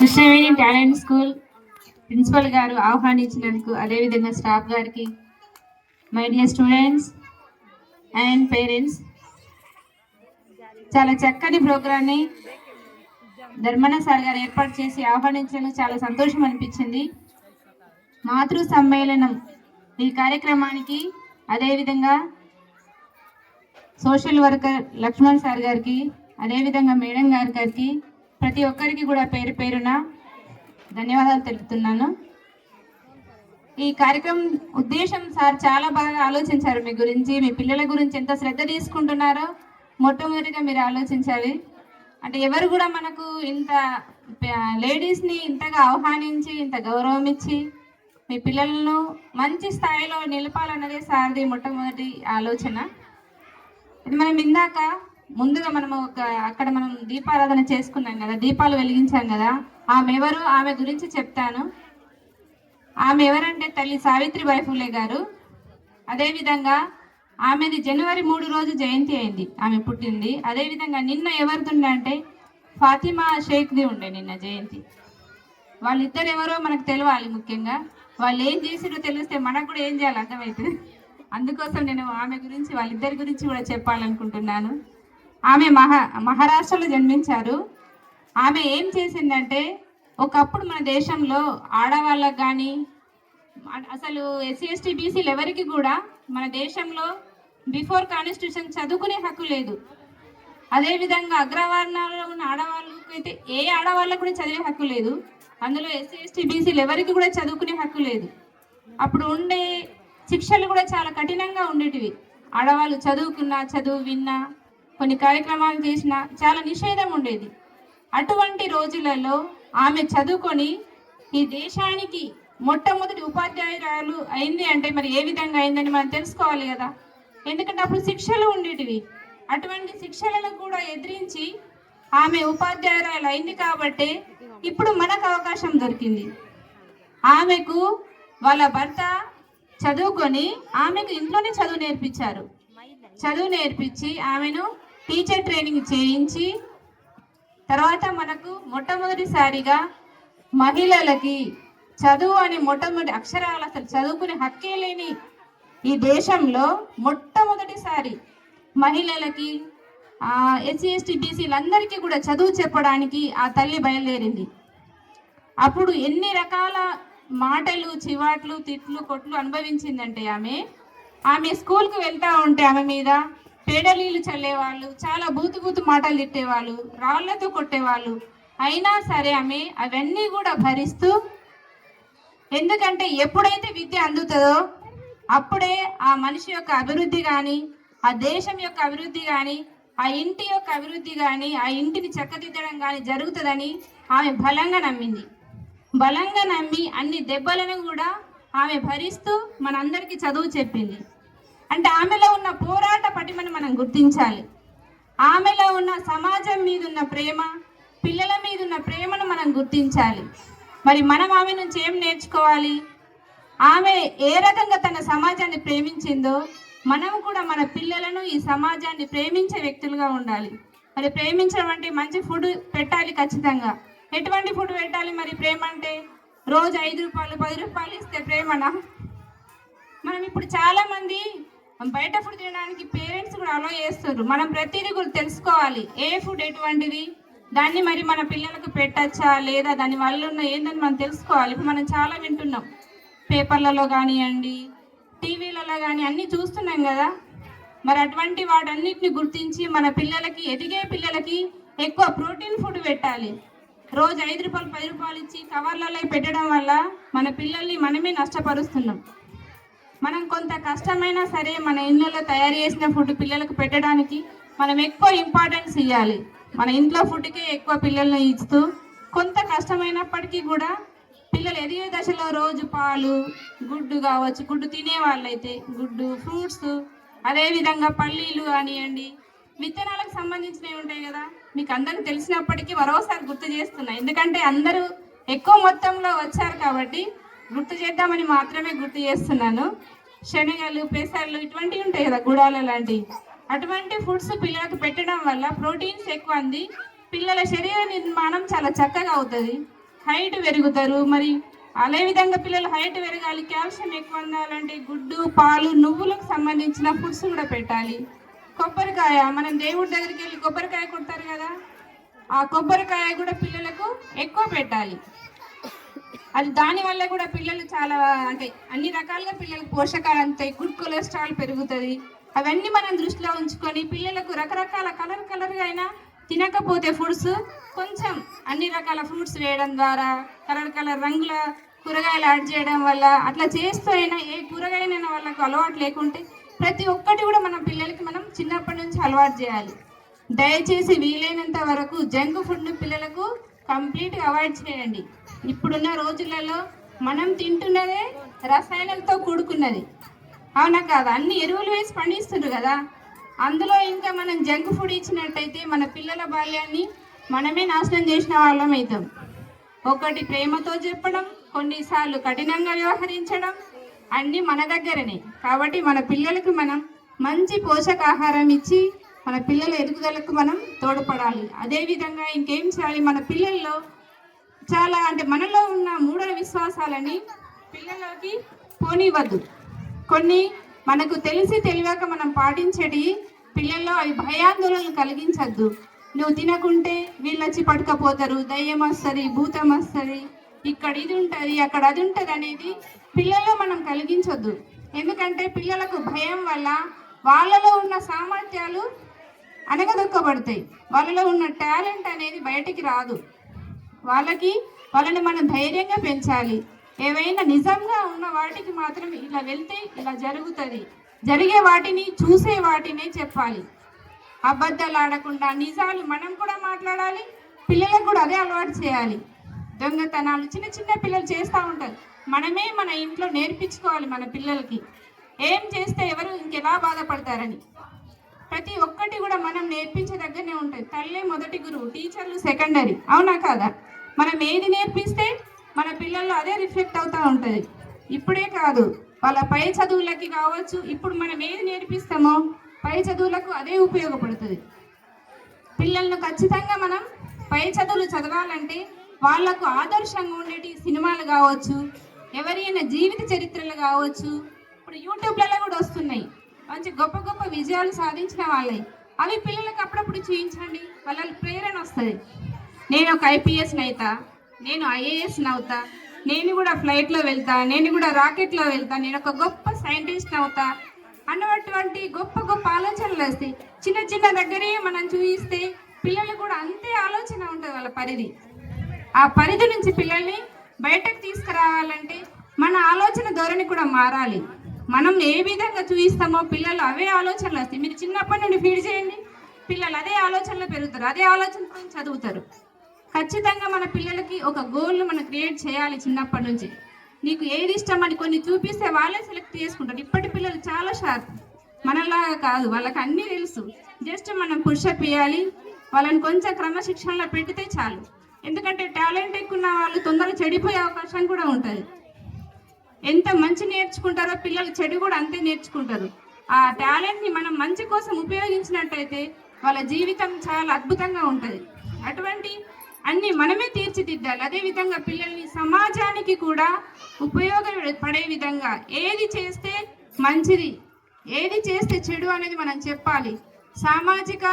Krishnaveni talent school principal గారు ఆహ్వానించినందుకు అదేవిధంగా staff గారికి my dear students and parents చాలా చక్కని ప్రోగ్రాన్ని ధర్మన సార్ గారు ఏర్పాటు చేసి ఆహ్వానించడానికి చాలా సంతోషం అనిపించింది. మాతృ సమ్మేళనం ఈ కార్యక్రమానికి అదేవిధంగా సోషల్ వర్కర్ లక్ష్మణ్ సార్ గారికి అదేవిధంగా మేడం గారి గారికి ప్రతి ఒక్కరికి కూడా పేరు పేరున ధన్యవాదాలు తెలుపుతున్నాను. ఈ కార్యక్రమం ఉద్దేశం సార్ చాలా బాగా ఆలోచించారు మీ గురించి మీ పిల్లల గురించి ఎంత శ్రద్ధ తీసుకుంటున్నారో మొట్టమొదటిగా మీరు ఆలోచించాలి. అంటే ఎవరు కూడా మనకు ఇంత లేడీస్ని ఇంతగా ఆహ్వానించి ఇంత గౌరవం ఇచ్చి మీ పిల్లలను మంచి స్థాయిలో నిలపాలన్నదే సార్ది మొట్టమొదటి ఆలోచన. ఇది మనం ఇందాక ముందుగా మనం ఒక అక్కడ మనం దీపారాధన చేసుకున్నాం కదా దీపాలు వెలిగించాం కదా ఆమె ఎవరు? ఆమె గురించి చెప్తాను. ఆమె ఎవరంటే తల్లి సావిత్రిబాయి ఫులే గారు. అదేవిధంగా ఆమెది జనవరి మూడు రోజు జయంతి అయింది ఆమె పుట్టింది. అదేవిధంగా నిన్న ఎవరిది అంటే ఫాతిమా షేక్ది ఉండే నిన్న జయంతి. వాళ్ళిద్దరు ఎవరో మనకు తెలవాలి ముఖ్యంగా. వాళ్ళు ఏం చేసిరో తెలిస్తే మనకు కూడా ఏం చేయాలి అర్థమవుతుంది అందుకోసం నేను ఆమె గురించి వాళ్ళిద్దరి గురించి కూడా చెప్పాలనుకుంటున్నాను. ఆమె మహా మహారాష్ట్రలో జన్మించారు. ఆమె ఏం చేసిందంటే ఒకప్పుడు మన దేశంలో ఆడవాళ్ళకు కానీ అసలు ఎస్సీ ఎస్టీ బీసీలు ఎవరికి కూడా మన దేశంలో బిఫోర్ కాన్స్టిట్యూషన్ చదువుకునే హక్కు లేదు. అదేవిధంగా అగ్రవర్ణాలలో ఉన్న ఆడవాళ్ళకి అయితే ఏ ఆడవాళ్ళకు కూడా చదివే హక్కు లేదు. అందులో ఎస్సీ ఎస్టీ బీసీలు ఎవరికి కూడా చదువుకునే హక్కు లేదు. అప్పుడు ఉండే శిక్షలు కూడా చాలా కఠినంగా ఉండేటివి. ఆడవాళ్ళు చదువుకున్నా చదువు విన్నా కొన్ని కార్యక్రమాలు చేసినా చాలా నిషేధం ఉండేది. అటువంటి రోజులలో ఆమె చదువుకొని ఈ దేశానికి మొట్టమొదటి ఉపాధ్యాయురాలు అయింది అంటే మరి ఏ విధంగా అయిందని మనం తెలుసుకోవాలి కదా. ఎందుకంటే అప్పుడు శిక్షలు ఉండేటివి. అటువంటి శిక్షలను కూడా ఎదిరించి ఆమె ఉపాధ్యాయురాలు అయింది కాబట్టి ఇప్పుడు మనకు అవకాశం దొరికింది. ఆమెకు వాళ్ళ భర్త చదువుకొని ఆమెకు ఇంట్లోనే చదువు నేర్పించారు. చదువు నేర్పించి ఆమెను టీచర్ ట్రైనింగ్ చేయించి తర్వాత మనకు మొట్టమొదటిసారిగా మహిళలకి చదువు అనే మొట్టమొదటి అక్షరాలు అసలు చదువుకునే హక్కే లేని ఈ దేశంలో మొట్టమొదటిసారి మహిళలకి ఎస్సీ ఎస్టీ బీసీలందరికీ కూడా చదువు చెప్పడానికి ఆ తల్లి బయలుదేరింది. అప్పుడు ఎన్ని రకాల మాటలు చివాట్లు తిట్లు కొట్లు అనుభవించిందంటే ఆమె ఆమె స్కూల్కి వెళ్తా ఉంటే ఆమె మీద పేడలీలు చల్లేవాళ్ళు చాలా బూతు బూతు మాటలు తిట్టేవాళ్ళు రాళ్ళతో కొట్టేవాళ్ళు. అయినా సరే ఆమె అవన్నీ కూడా భరిస్తూ ఎందుకంటే ఎప్పుడైతే విద్య అందుతుందో అప్పుడే ఆ మనిషి యొక్క అభివృద్ధి కానీ ఆ దేశం యొక్క అభివృద్ధి కానీ ఆ ఇంటి యొక్క అభివృద్ధి కానీ ఆ ఇంటిని చక్కదిద్దడం కానీ జరుగుతుందని ఆమె బలంగా నమ్మింది. బలంగా నమ్మి అన్ని దెబ్బలను కూడా ఆమె భరిస్తూ మనందరికీ చదువు చెప్పింది. అంటే ఆమెలో ఉన్న పోరాట పటిమను మనం గుర్తించాలి. ఆమెలో ఉన్న సమాజం మీద ఉన్న ప్రేమ పిల్లల మీద ఉన్న ప్రేమను మనం గుర్తించాలి. మరి మనం ఆమె నుంచి ఏం నేర్చుకోవాలి? ఆమె ఏ రకంగా తన సమాజాన్ని ప్రేమించిందో మనం కూడా మన పిల్లలను ఈ సమాజాన్ని ప్రేమించే వ్యక్తులుగా ఉండాలి. మరి ప్రేమించడం అంటే మంచి ఫుడ్ పెట్టాలి ఖచ్చితంగా. ఎటువంటి ఫుడ్ పెట్టాలి మరి ప్రేమ అంటే? రోజు ఐదు రూపాయలు పది రూపాయలు ఇస్తే ప్రేమనా? మనం ఇప్పుడు చాలామంది బయట ఫుడ్ తినడానికి పేరెంట్స్ కూడా అలో చేస్తారు. మనం ప్రతిదీ కూడా తెలుసుకోవాలి. ఏ ఫుడ్ ఎటువంటిది? దాన్ని మరి మన పిల్లలకు పెట్టచ్చా? లేదా దాని వల్ల ఉన్న ఏందని మనం తెలుసుకోవాలి. ఇప్పుడు మనం చాలా వింటున్నాం. పేపర్లలో కానివ్వండి టీవీలలో కానీ అన్నీ చూస్తున్నాం కదా. మరి అటువంటి వాటన్నిటిని గుర్తించి మన పిల్లలకి ఎదిగే పిల్లలకి ఎక్కువ ప్రోటీన్ ఫుడ్ పెట్టాలి. రోజు ఐదు రూపాయలు పది రూపాయలు ఇచ్చి కవర్లలో పెట్టడం వల్ల మన పిల్లల్ని మనమే నష్టపరుస్తున్నాం. మనం కొంత కష్టమైనా సరే మన ఇళ్ళలో తయారు చేసిన ఫుడ్ పిల్లలకు పెట్టడానికి మనం ఎక్కువ ఇంపార్టెన్స్ ఇవ్వాలి మన ఇంట్లో ఫుడ్కే ఎక్కువ పిల్లల్ని ఇస్తూ కొంత కష్టమైనప్పటికీ కూడా పిల్లలు ఎదిగే దశలో రోజు పాలు గుడ్డు కావచ్చు గుడ్డు తినే వాళ్ళైతే గుడ్డు ఫ్రూట్స్ అదేవిధంగా పల్లీలు కానివ్వండి విత్తనాలకు సంబంధించినవి ఉంటాయి కదా మీకు అందరికీ తెలిసినప్పటికీ మరోసారి గుర్తు చేస్తున్నా. ఎందుకంటే అందరూ ఎక్కువ మొత్తంలో వచ్చారు కాబట్టి గుర్తు చేద్దామని మాత్రమే గుర్తు చేస్తున్నాను. శనగలు పెసర్లు ఇటువంటివి ఉంటాయి కదా గుడాల లాంటివి అటువంటి ఫుడ్స్ పిల్లలకు పెట్టడం వల్ల ప్రోటీన్స్ ఎక్కువ అంది. పిల్లల శరీర నిర్మాణం చాలా చక్కగా అవుతుంది. హైట్ పెరుగుతారు. మరి అదే విధంగా పిల్లలు హైట్ పెరగాలి కాల్షియం ఎక్కువ అందాలంటే గుడ్డు పాలు నువ్వులకు సంబంధించిన ఫుడ్స్ కూడా పెట్టాలి. కొబ్బరికాయ మనం దేవుడి దగ్గరికి వెళ్ళి కొబ్బరికాయ కొడతారు కదా ఆ కొబ్బరికాయ కూడా పిల్లలకు ఎక్కువ పెట్టాలి. అది దాని వల్ల కూడా పిల్లలు చాలా అంటే అన్ని రకాలుగా పిల్లలకు పోషకాలు అందుతాయి గుడ్ కొలెస్ట్రాల్ పెరుగుతుంది. అవన్నీ మనం దృష్టిలో ఉంచుకొని పిల్లలకు రకరకాల కలర్ కలర్గా అయినా తినకపోతే ఫుడ్స్ కొంచెం అన్ని రకాల ఫ్రూట్స్ వేయడం ద్వారా కలర్ కలర్ రంగుల కూరగాయలు యాడ్ చేయడం వల్ల అట్లా చేస్తూ అయినా ఏ కూరగాయనైనా వాళ్ళకు అలవాటు లేకుంటే ప్రతి ఒక్కటి కూడా మన పిల్లలకి మనం చిన్నప్పటి నుంచి అలవాటు చేయాలి. దయచేసి వీలైనంత వరకు జంక్ ఫుడ్ను పిల్లలకు కంప్లీట్గా అవాయిడ్ చేయండి. ఇప్పుడున్న రోజులలో మనం తింటున్నదే రసాయనాలతో కూడుకున్నది. అవునా కాదా? అన్ని ఎరువులు వేసి పండిస్తుండ్రు కదా. అందులో ఇంకా మనం జంక్ ఫుడ్ ఇచ్చినట్టయితే మన పిల్లల బాల్యాన్ని మనమే నాశనం చేసిన వాళ్ళం అవుతాం. ఒకటి ప్రేమతో చెప్పడం కొన్నిసార్లు కఠినంగా వ్యవహరించడం అన్నీ మన దగ్గరనే. కాబట్టి మన పిల్లలకు మనం మంచి పోషకాహారం ఇచ్చి మన పిల్లల ఎదుగుదలకు మనం తోడ్పడాలి. అదేవిధంగా ఇంకేం చేయాలి? మన పిల్లల్లో చాలా అంటే మనలో ఉన్న మూఢ విశ్వాసాలని పిల్లలకి పోనివ్వద్దు. కొన్ని మనకు తెలిసి తెలియక మనం పాటించేటి పిల్లల్లో అవి భయాందోళనలు కలిగించద్దు. నువ్వు తినకుంటే వీళ్ళు వచ్చి పట్టుకపోతారు దయ్యం వస్తుంది భూతం వస్తుంది ఇక్కడ ఇది ఉంటుంది అక్కడ అది ఉంటుంది అనేది పిల్లల్లో మనం కలిగించొద్దు. ఎందుకంటే పిల్లలకు భయం వల్ల వాళ్ళలో ఉన్న సామర్థ్యాలు అనగదొక్కబడతాయి. వాళ్ళలో ఉన్న టాలెంట్ అనేది బయటికి రాదు. వాళ్ళకి వాళ్ళని మనం ధైర్యంగా పెంచాలి. ఏవైనా నిజంగా ఉన్న వాటికి మాత్రం ఇలా వెళ్తే ఇలా జరుగుతుంది. జరిగే వాటిని చూసే వాటినే చెప్పాలి. అబద్ధాలు ఆడకుండా నిజాలు మనం కూడా మాట్లాడాలి పిల్లలకు కూడా అదే అలవాటు చేయాలి. దొంగతనాలు చిన్న చిన్న పిల్లలు చేస్తూ ఉంటారు. మనమే మన ఇంట్లో నేర్పించుకోవాలి మన పిల్లలకి. ఏం చేస్తే ఎవరు ఇంకెలా బాధపడతారని. ప్రతి ఒక్కటి కూడా మనం నేర్పించే దగ్గరనే ఉంటుంది తల్లే మొదటి గురువు టీచర్లు సెకండరీ. అవునా కాదా? మనం ఏది నేర్పిస్తే మన పిల్లల్లో అదే రిఫ్లెక్ట్ అవుతూ ఉంటుంది. ఇప్పుడే కాదు వాళ్ళ పై చదువులకి కావచ్చు ఇప్పుడు మనం ఏది నేర్పిస్తామో పై చదువులకు అదే ఉపయోగపడుతుంది. పిల్లలను ఖచ్చితంగా మనం పై చదువులు చదవాలంటే వాళ్ళకు ఆదర్శంగా ఉండేటి సినిమాలు కావచ్చు ఎవరైనా జీవిత చరిత్రలు కావచ్చు ఇప్పుడు యూట్యూబ్లలో కూడా వస్తున్నాయి. మంచి గొప్ప గొప్ప విజయాలు సాధించిన వాళ్ళే. అవి పిల్లలకు అప్పుడప్పుడు చూపించండి వాళ్ళ ప్రేరణ వస్తుంది. నేను ఒక ఐపీఎస్ అవుతా నేను ఐఏఎస్ అవుతా నేను కూడా ఫ్లైట్లో వెళ్తా నేను కూడా రాకెట్లో వెళ్తా నేను ఒక గొప్ప సైంటిస్ట్ అవుతా అన్నటువంటి గొప్ప గొప్ప ఆలోచనలు వస్తాయి. చిన్న చిన్న దగ్గరే మనం చూపిస్తే పిల్లలు కూడా అంతే ఆలోచన ఉంటుంది వాళ్ళ పరిధి. ఆ పరిధి నుంచి పిల్లల్ని బయటకు తీసుకురావాలంటే మన ఆలోచన ధోరణి కూడా మారాలి. మనం ఏ విధంగా చూపిస్తామో పిల్లలు అవే ఆలోచనలు వస్తాయి. మీరు చిన్నప్పటి నుండి ఫీడ్ చేయండి. పిల్లలు అదే ఆలోచనలో పెరుగుతారు. అదే ఆలోచనతో చదువుతారు. ఖచ్చితంగా మన పిల్లలకి ఒక గోల్ను మనం క్రియేట్ చేయాలి చిన్నప్పటి నుంచి. నీకు ఏది ఇష్టం అని కొన్ని చూపిస్తే వాళ్ళే సెలెక్ట్ చేసుకుంటారు. ఇప్పటి పిల్లలు చాలా షార్ప్ మనలాగా కాదు. వాళ్ళకి అన్నీ తెలుసు. జస్ట్ మనం పుషప్ ఇవ్వాలి వాళ్ళని కొంచెం క్రమశిక్షణలో పెడితే చాలు. ఎందుకంటే టాలెంట్ ఎక్కువ ఉన్న వాళ్ళు తొందరగా చెడిపోయే అవకాశం కూడా ఉంటుంది. ఎంత మంచి నేర్చుకుంటారో పిల్లలు చెడు కూడా అంతే నేర్చుకుంటారు. ఆ టాలెంట్ని మనం మంచి కోసం ఉపయోగించినట్టయితే వాళ్ళ జీవితం చాలా అద్భుతంగా ఉంటుంది. అటువంటి అన్ని మనమే తీర్చిదిద్దాలి. అదేవిధంగా పిల్లల్ని సమాజానికి కూడా ఉపయోగపడే విధంగా ఏది చేస్తే మంచిది ఏది చేస్తే చెడు అనేది మనం చెప్పాలి. సామాజిక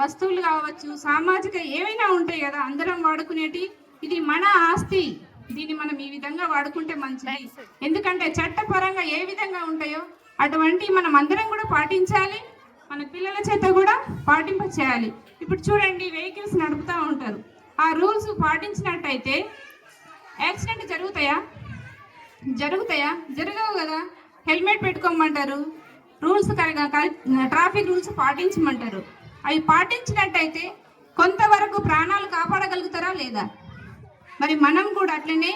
వస్తువులు కావచ్చు సామాజిక ఏమైనా ఉంటాయి కదా అందరం వాడుకునేటి ఇది మన ఆస్తి. దీన్ని మనం ఈ విధంగా వాడుకుంటే మంచిది. ఎందుకంటే చట్టపరంగా ఏ విధంగా ఉంటాయో అటువంటి మనం అందరం కూడా పాటించాలి. మన పిల్లల చేత కూడా పాటింప చేయాలి ఇప్పుడు చూడండి వెహికల్స్ నడుపుతూ ఉంటారు. ఆ రూల్స్ పాటించినట్టయితే యాక్సిడెంట్ జరుగుతాయా? జరుగుతాయా? జరగవు కదా. హెల్మెట్ పెట్టుకోమంటారు. రూల్స్ ట్రాఫిక్ రూల్స్ పాటించమంటారు. అవి పాటించినట్టయితే కొంతవరకు ప్రాణాలు కాపాడగలుగుతారా లేదా? మరి మనం కూడా అట్లనే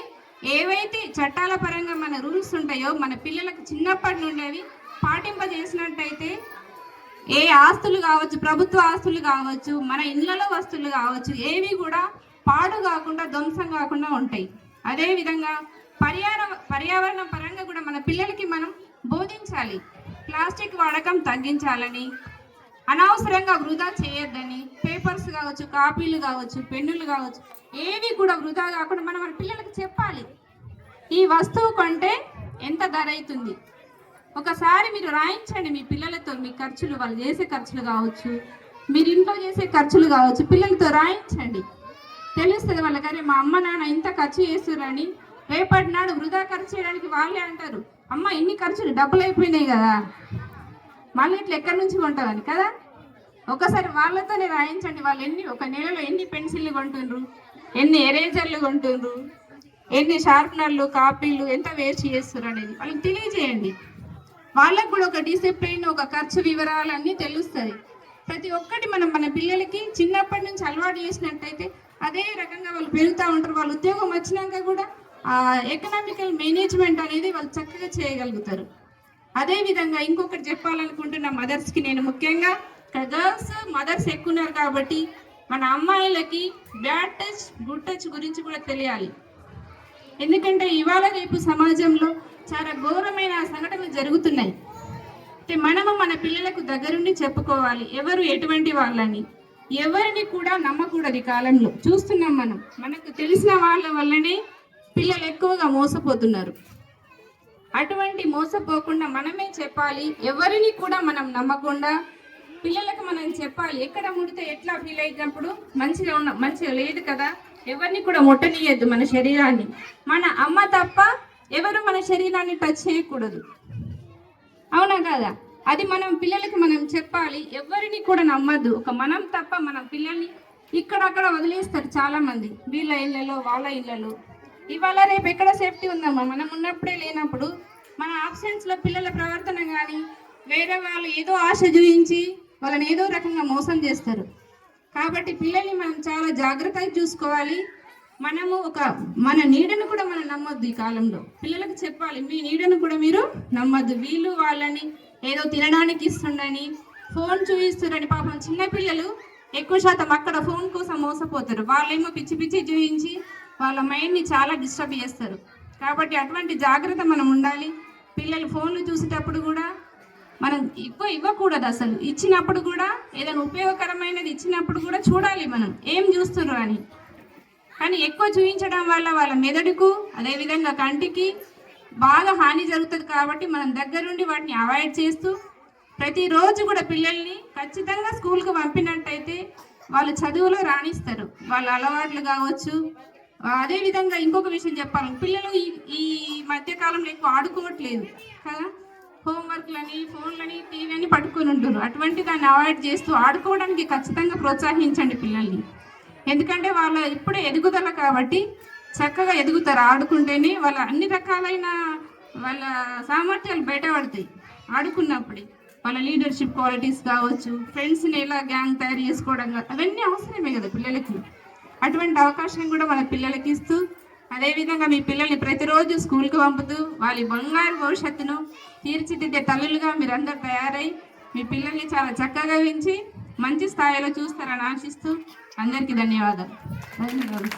ఏవైతే చట్టాల పరంగా మన రూల్స్ ఉంటాయో మన పిల్లలకు చిన్నప్పటి నుండి అవి పాటింపజేసినట్టయితే ఏ ఆస్తులు కావచ్చు ప్రభుత్వ ఆస్తులు కావచ్చు మన ఇళ్ళలో వస్తువులు కావచ్చు ఏవి కూడా పాడు కాకుండా ధ్వంసం కాకుండా ఉంటాయి. అదేవిధంగా పర్యావరణ పర్యావరణ పరంగా కూడా మన పిల్లలకి మనం బోధించాలి. ప్లాస్టిక్ వాడకం తగ్గించాలని అనవసరంగా వృధా చేయొద్దని పేపర్స్ కావచ్చు కాపీలు కావచ్చు పెన్నులు కావచ్చు ఏవి కూడా వృధా కాకుండా మనం మన పిల్లలకు చెప్పాలి. ఈ వస్తువు కొంటే ఎంత ధర అవుతుంది? ఒకసారి మీరు రాయించండి మీ పిల్లలతో మీ ఖర్చులు వాళ్ళు చేసే ఖర్చులు కావచ్చు మీరు ఇంట్లో చేసే ఖర్చులు కావచ్చు పిల్లలతో రాయించండి. తెలుస్తుంది వాళ్ళకి అరే మా అమ్మ నాన్న ఇంత ఖర్చు చేస్తున్నారని రేపటి నాడు వృధా ఖర్చు చేయడానికి వాళ్ళే అంటారు. అమ్మ ఇన్ని ఖర్చులు డబ్బులు అయిపోయినాయి కదా. మళ్ళీ ఇట్లా ఎక్కడి నుంచి కొంటామని కదా? ఒకసారి వాళ్ళతోనే రాయించండి. వాళ్ళు ఎన్ని ఒక నెలలో ఎన్ని పెన్సిల్ని కొంటుండ్రు? ఎన్ని ఎరేజర్లు కొంటుండ్రు? ఎన్ని షార్ప్నర్లు కాపీలు ఎంత వేస్ట్ చేస్తారు అనేది వాళ్ళకి తెలియజేయండి. వాళ్ళకు కూడా ఒక డిసిప్లిన్ ఒక ఖర్చు వివరాలన్నీ తెలుస్తుంది. ప్రతి ఒక్కటి మనం మన పిల్లలకి చిన్నప్పటి నుంచి అలవాటు చేసినట్టయితే అదే రకంగా వాళ్ళు పెరుగుతూ ఉంటారు. వాళ్ళు ఉద్యోగం వచ్చినాక కూడా ఆ ఎకనామికల్ మేనేజ్మెంట్ అనేది వాళ్ళు చక్కగా చేయగలుగుతారు. అదే విధంగా ఇంకొకటి చెప్పాలనుకుంటున్న మదర్స్కి నేను ముఖ్యంగా గర్ల్స్ మదర్స్ ఎక్కున్నారు కాబట్టి మన అమ్మాయిలకి బ్యాడ్ టచ్ గుడ్ టచ్ గురించి కూడా తెలియాలి. ఎందుకంటే ఇవాళ రేపు సమాజంలో చాలా ఘోరమైన సంఘటనలు జరుగుతున్నాయి. అంటే మనము మన పిల్లలకు దగ్గరుండి చెప్పుకోవాలి ఎవరు ఎటువంటి వాళ్ళని. ఎవరిని కూడా నమ్మకూడదు ఈ కాలంలో. చూస్తున్నాం మనం. మనకు తెలిసిన వాళ్ళ వల్లనే పిల్లలు ఎక్కువగా మోసపోతున్నారు. అటువంటి మోసపోకుండా మనమే చెప్పాలి ఎవరిని కూడా మనం నమ్మకుండా పిల్లలకు మనం చెప్పాలి ఎక్కడ ముడితే ఎట్లా ఫీల్ అయినప్పుడు మంచిగా ఉన్న మంచిగా లేదు కదా? ఎవరిని కూడా ముట్టనీయద్దు మన శరీరాన్ని. మన అమ్మ తప్ప ఎవరు మన శరీరాన్ని టచ్ చేయకూడదు. అవునా కదా? అది మనం పిల్లలకి మనం చెప్పాలి ఎవరిని కూడా నమ్మద్దు. ఒక మనం తప్ప మన పిల్లల్ని ఇక్కడక్కడ వదిలేస్తారు చాలా మంది వీళ్ళ ఇళ్ళలో వాళ్ళ ఇళ్ళలో. ఇవాళ రేపు ఎక్కడ సేఫ్టీ ఉందమ్మా? మనం ఉన్నప్పుడే లేనప్పుడు మన ఆప్షన్స్లో పిల్లల ప్రవర్తన కానీ వేరే వాళ్ళు ఏదో ఆశ చూపించి వాళ్ళని ఏదో రకంగా మోసం చేస్తారు. కాబట్టి పిల్లల్ని మనం చాలా జాగ్రత్తగా చూసుకోవాలి. మనము ఒక మన నీడను కూడా మనం నమ్మొద్దు ఈ కాలంలో. పిల్లలకు చెప్పాలి మీ నీడను కూడా మీరు నమ్మద్దు. వీళ్ళు వాళ్ళని ఏదో తినడానికి ఇస్తుండని ఫోన్ చూపిస్తుండని పాపం చిన్న పిల్లలు ఎక్కువ శాతం అక్కడ ఫోన్ కోసం మోసపోతారు. వాళ్ళేమో పిచ్చి పిచ్చి చూపించి వాళ్ళ మైండ్ని చాలా డిస్టర్బ్ చేస్తారు. కాబట్టి అటువంటి జాగ్రత్త మనం ఉండాలి. పిల్లలు ఫోన్లు చూసేటప్పుడు కూడా మనం ఎక్కువ ఇవ్వకూడదు అసలు. ఇచ్చినప్పుడు కూడా ఏదైనా ఉపయోగకరమైనది ఇచ్చినప్పుడు కూడా చూడాలి మనం. ఏం చూస్తున్నారు అని. కానీ ఎక్కువ చూపించడం వల్ల వాళ్ళ మెదడుకు అదేవిధంగా కంటికి బాగా హాని జరుగుతుంది కాబట్టి మనం దగ్గరుండి వాటిని అవాయిడ్ చేస్తూ ప్రతిరోజు కూడా పిల్లల్ని ఖచ్చితంగా స్కూల్కి పంపినట్టయితే వాళ్ళు చదువులో రాణిస్తారు. వాళ్ళ అలవాట్లు కావచ్చు. అదే విధంగా ఇంకొక విషయం చెప్పాలి. పిల్లలు ఈ ఈ మధ్యకాలంలో ఎక్కువ ఆడుకోవట్లేదు కదా. హోంవర్క్లని ఫోన్లని టీవీ అని పట్టుకొని ఉంటారు అటువంటి దాన్ని అవాయిడ్ చేస్తూ ఆడుకోవడానికి ఖచ్చితంగా ప్రోత్సహించండి పిల్లల్ని. ఎందుకంటే వాళ్ళ ఇప్పుడే ఎదుగుదల కాబట్టి చక్కగా ఎదుగుతారు. ఆడుకుంటేనే వాళ్ళ అన్ని రకాలైన వాళ్ళ సామర్థ్యాలు బయటపడతాయి. ఆడుకున్నప్పుడే వాళ్ళ లీడర్షిప్ క్వాలిటీస్ కావచ్చు ఫ్రెండ్స్ని ఎలా గ్యాంగ్ తయారు చేసుకోవడం అవన్నీ అవసరమే కదా పిల్లలకి. అటువంటి అవకాశం కూడా మన పిల్లలకి ఇస్తూ అదేవిధంగా మీ పిల్లల్ని ప్రతిరోజు స్కూల్కి పంపుతూ వాళ్ళ బంగారు భవిష్యత్తును తీర్చిదిద్దే తల్లులుగా మీరందరూ తయారై మీ పిల్లల్ని చాలా చక్కగా పెంచి మంచి స్థాయిలో చూస్తారని ఆశిస్తూ అందరికీ ధన్యవాదాలు. ధన్యవాదాలు